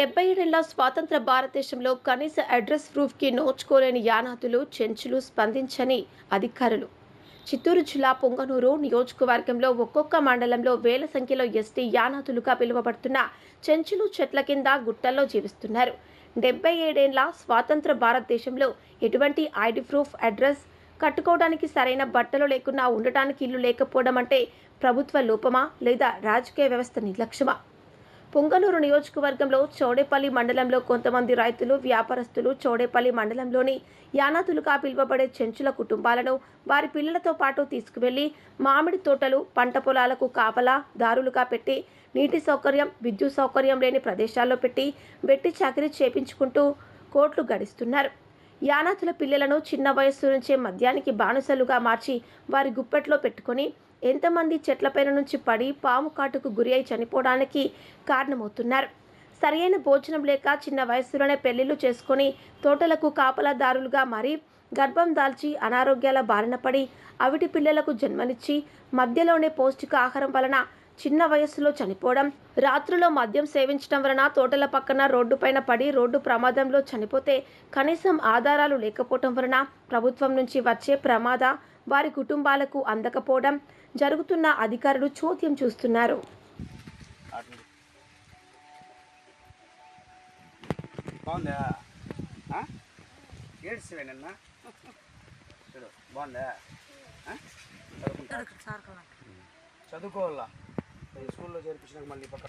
డెబ్బై ఏడేళ్ళ స్వాతంత్ర భారతదేశంలో కనీస అడ్రస్ ప్రూఫ్కి నోచుకోలేని యానాదులు చెంచులు స్పందించని అధికారులు. చిత్తూరు జిల్లా పొంగనూరు నియోజకవర్గంలో ఒక్కొక్క మండలంలో వేల సంఖ్యలో ఎస్టీ యానాదులుగా పిలువబడుతున్న చెంచులు చెట్ల కింద గుట్టల్లో జీవిస్తున్నారు. డెబ్బై ఏడేళ్ళ స్వాతంత్ర భారతదేశంలో ఎటువంటి ఐడి ప్రూఫ్ అడ్రస్ కట్టుకోవడానికి సరైన బట్టలు లేకుండా ఉండటానికి ఇల్లు లేకపోవడం అంటే ప్రభుత్వ లోపమా లేదా రాజకీయ వ్యవస్థ నిర్లక్ష్యమా? పొంగనూరు నియోజకవర్గంలో చౌడేపల్లి మండలంలో కొంతమంది రైతులు వ్యాపారస్తులు చౌడేపల్లి మండలంలోని యానాతులుగా పిలువబడే చెంచుల కుటుంబాలను వారి పిల్లలతో పాటు తీసుకువెళ్ళి మామిడి తోటలు పంట పొలాలకు కాపలా దారులుగా పెట్టి నీటి సౌకర్యం విద్యుత్ సౌకర్యం లేని ప్రదేశాల్లో పెట్టి వెట్టి చాకరీ చేపించుకుంటూ కోట్లు గడిస్తున్నారు. యానాతుల పిల్లలను చిన్న వయస్సు నుంచే మద్యానికి బానిసలుగా మార్చి వారి గుప్పెట్లో పెట్టుకొని ఎంతమంది చెట్లపైన నుంచి పడి పాము కాటుకు గురి అయి చనిపోవడానికి కారణమవుతున్నారు. సరియైన భోజనం లేక చిన్న వయస్సులోనే పెళ్ళిళ్ళు చేసుకొని తోటలకు కాపలాదారులుగా మారి గర్భం దాల్చి అనారోగ్యాల బారిన పడి అవిటి పిల్లలకు జన్మనిచ్చి మధ్యలోనే పౌష్టిక ఆహారం వలన చిన్న వయస్సులో చనిపోవడం రాత్రిలో మద్యం సేవించడం వలన తోటల పక్కన రోడ్డు పైన పడి రోడ్డు ప్రమాదంలో చనిపోతే కనీసం ఆధారాలు లేకపోవటం వలన ప్రభుత్వం నుంచి వచ్చే ప్రమాద వారి కుటుంబాలకు అందకపోవడం జరుగుతున్న అధికారులు చోద్యం చూస్తున్నారు. బాగుందా? చూడు బాగుందా? చదువుకోవాలా? స్కూల్లో చేర్పించినాక మళ్ళీ పక్క